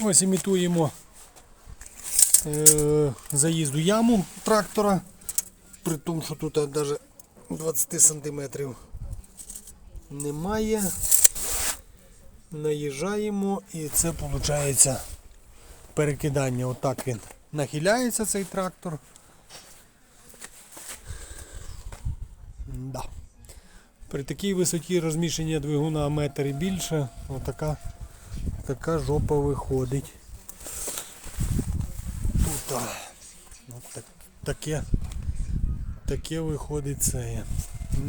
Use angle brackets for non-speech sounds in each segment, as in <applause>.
Ось імітуємо е, заїзду яму трактора, при тому, що тут навіть 20 сантиметрів немає. Наїжджаємо і це виходить перекидання. Отак він нахиляється цей трактор. Да. При такій висоті розміщення двигуна метр і більше, отака така жопа виходить. Тут от так, таке, таке виходить це.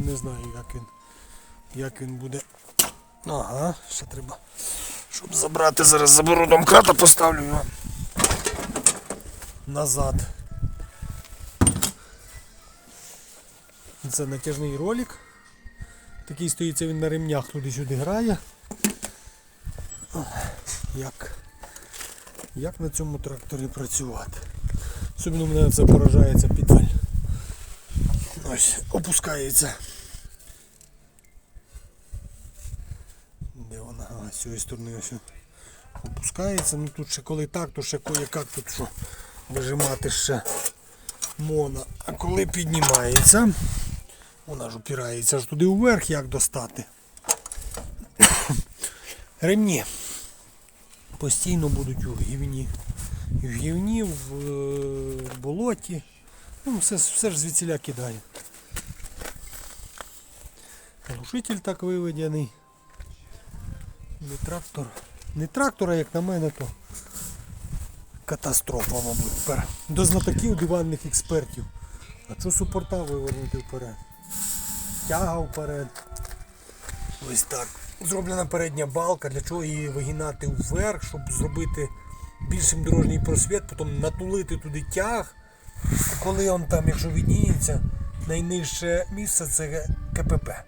Не знаю як він, як він буде. Ага, ще треба. Щоб забрати зараз заберу домкрата, поставлю його назад. Це натяжний ролик. Такий стоїться він на ремнях туди-сюди грає. Як, як на цьому тракторі працювати? Особливо мене це поражається педаль. Ось, опускається. Де вона? А, з цієї сторони ось. Опускається. Ну тут ще коли так, то ще кое-як тут що вижимати ще моно. А коли піднімається, вона ж упирається ж туди вверх, як достати. <coughs> Ремні постійно будуть у гівні. В гівні, в е, болоті. Ну, все, все ж звідсіля кидає. Глушитель так виведений. Не трактор. Не трактор, а як на мене, то катастрофа, мабуть. Пер- До знатоків диванних експертів. А що супорта вивернути вперед? Тяга вперед. Ось так. Зроблена передня балка, для чого її вигинати вверх, щоб зробити більшим дорожній просвіт, потім натулити туди тяг. Коли он там, якщо відніється, найнижче місце це КПП.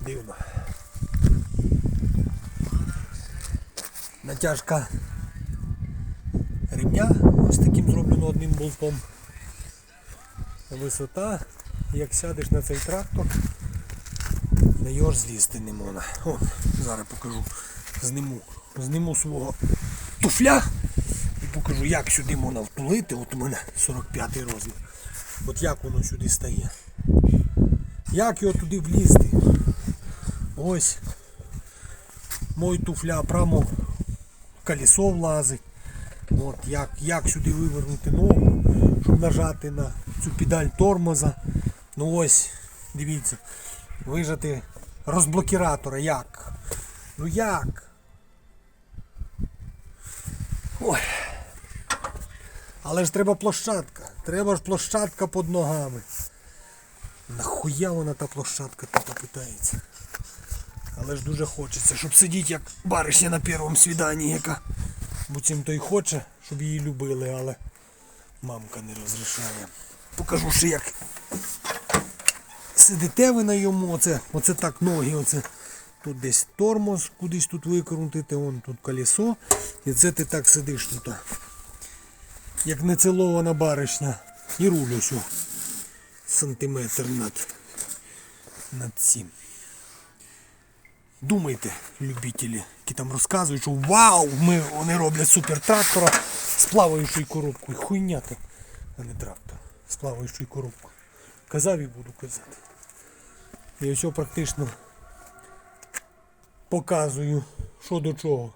Дивно. Натяжка ремня ось таким зроблено одним болтом. Висота, як сядеш на цей трактор, на його злізти не можна. О, зараз покажу. Зніму, зніму свого туфля і покажу, як сюди можна втулити. От у мене 45 розмір. От як воно сюди стає. Як його туди влізти? Ось. Мой туфля прямо колесо влазить. От, як, як сюди вивернути ногу, щоб нажати на цю педаль тормоза. Ну ось, дивіться, вижати розблокіратора. Як? Ну як? Ой. Але ж треба площадка. Треба ж площадка під ногами. Нахуя вона та площадка тут питається? Але ж дуже хочеться, щоб сидіти як баришня на першому свіданні, яка буцім то й хоче, щоб її любили, але мамка не розрішає. Покажу ще як сидите ви на йому, оце, оце так ноги, оце тут десь тормоз, кудись тут викрутити, вон тут колесо. І це ти так сидиш тут. Як нецелована баришня. І руль ось сантиметр над, над цим. Думайте, любителі, які там розказують, що вау, ми, вони роблять супертрактора з плаваючою коробкою. Хуйня то, а не трактор. З плаваючою коробкою. Казав і буду казати. Я все практично показую, що до чого.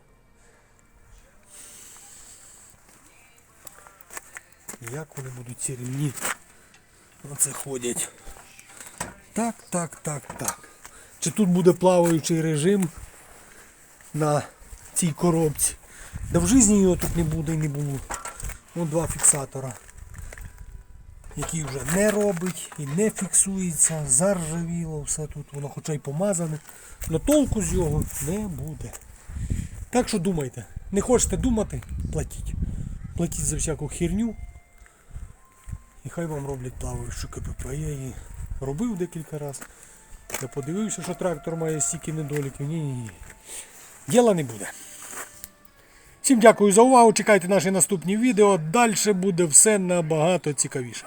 Як вони будуть ці ремні оце ходять. Так, так, так, так. Чи тут буде плаваючий режим на цій коробці? Да в житті його тут не буде і не було. Вон два фіксатора, які вже не робить і не фіксується, заржавіло все тут, воно хоча й помазане. Но толку з його не буде. Так що думайте, не хочете думати, платіть. Платіть за всяку херню. І хай вам роблять плаваючу КПП. Я її робив декілька разів. Я подивився, що трактор має стільки недоліків. Ні, ні, ні. Діла не буде. Всім дякую за увагу. Чекайте наші наступні відео. Далі буде все набагато цікавіше.